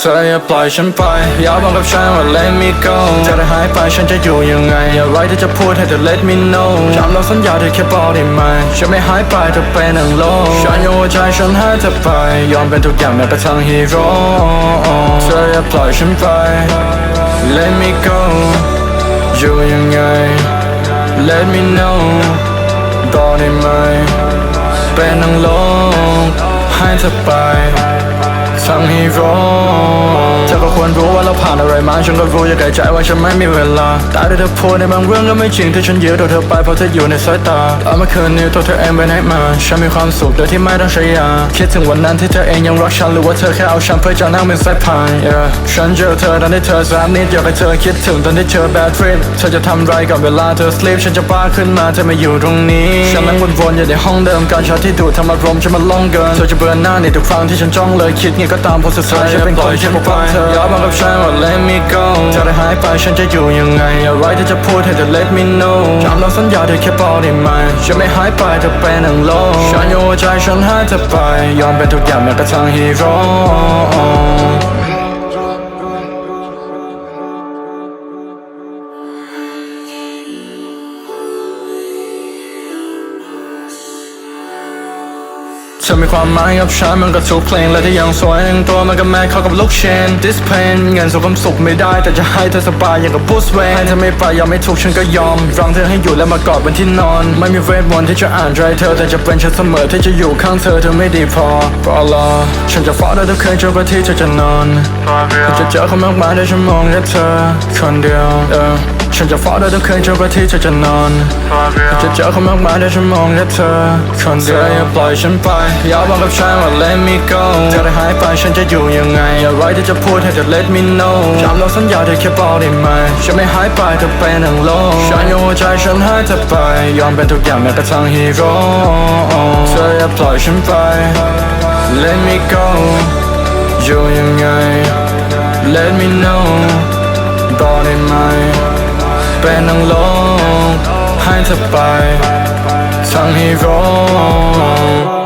เธออย่าปล่อยฉันไปอย่าบอกกับฉันว่า let me go จะได้หายไปฉันจะอยู่ยังไงอะไรที่จะพูดให้เธอ let me know จำเราสัญญาเธอแค่บอกได้ไหมฉันไม่หายไปเธอเป็นหนึ่งโลกฉันยู่หัวใจฉันให้เธอไปยอมเป็นทุกอย่างแม้กระทั่งฮีโร่เธออย่าปล่อยฉันไป let me go อยู่ยังไง let me know บอกได้ไหมเป็นหนังโลกให้เธอไป ทั้งฮีโร่เธอก็ควรรู้ว่าเราผ่านอะไรมา ฉันก็รู้อย่าไกลใจว่าฉันไม่มีเวลาแต่ที่เธอพูดในบางเรื่องก็ไม่จริงที่ฉันยืดตัวเธอไปเพราะเธออยู่ในสายตาแล้วเมื่อคืนนี้ตัวเธอเองไปไหนมาฉันมีความสุขโดยที่ไม่ต้องใช้ยาคิดถึงวันนั้นที่เธอเองยังรักฉันหรือว่าเธอแค่เอาฉันเพื่อจะนั่งเป็นสายพาน yeah ฉันเจอเธอตอนที่เธอสามนิดอยากให้เธอคิดถึงตอนที่เธอ bad trip เธอจะทำไรกับเวลาเธอ sleep ฉันจะบ้าขึ้นมาเธอไม่อยู่ตรงนี้ฉันนั่งวนๆอยู่ในห้องเดิมการชาที่ดูทำอารมณ์ฉันมันล่องเกินเธอจะเบื่อหน้าในทุกครั้งที่ฉันจ้องเลยคิดไงก็ตามเพราะสุดท้ายฉันเป็นคนที่ปกป้องเธออย่าบอกกับฉันว่า let me go จะได้หายไปฉันจะอยู่ยังไง อะไรที่จะพูดให้เธอ let me know จำเราสัญญาเธอแค่บอกได้ไหมฉันไม่หายไปเธอเป็นหนึ่งโลกฉันยอมใจฉันให้เธอไป ยอมเป็นทุกอย่างแม้กระทั่งฮีโร่ ธอมีความหมายกับฉันมันก็ทุกเพลงและที่ยังสวยงตัวมันก็แม่เข้ากับลูกเชน This pain เงินสู่ความสุขไม่ได้ แต่จะให้เธอสบายอย่างกับบูสเวนให้เธอไม่ไปยอมไม่ถูกฉันก็ยอมรังเธอให้อยู่และมากอดบนที่นอน ไม่มีเวทมนต์ที่จะอ่านใจเธอแต่จะเป็นฉันเสมอที่จะอยู่ข้างเธอเธอไม่ดีพอเพราะอฉันจะฟ้าได้ทุกคืนจนกว่าที่เธอจะนอนจะเจอคนมากมายแต่ฉันมองแค่เธอคนเดียวเออฉันจะฟ้าได้ทุกคืนจนกว่าที่เธอจะนอน จะเจอคนมากมายแต่ฉันมองแค่เธอ คนเดียวอย่าปล่อยฉันไปอย่าบอกกับฉันว่า let me go จะได้หายไปฉันจะอยู่ยังไงอะไรที่จะพูดให้เธอ let me know จำเราสัญญาเธอแค่บอกได้ไหมฉันไม่หายไปเธอเป็นหนึ่งโลกฉันอยู่หัวใจฉันให้เธอไป ยอมเป็นทุกอย่างแม้กระทั่งฮีโร่เธออย่าปล่อยฉันไป let me go อยู่ยังไง let me know บอกได้ไหมเป็นหนังโลก ให้เธอไปทั้งฮีโร่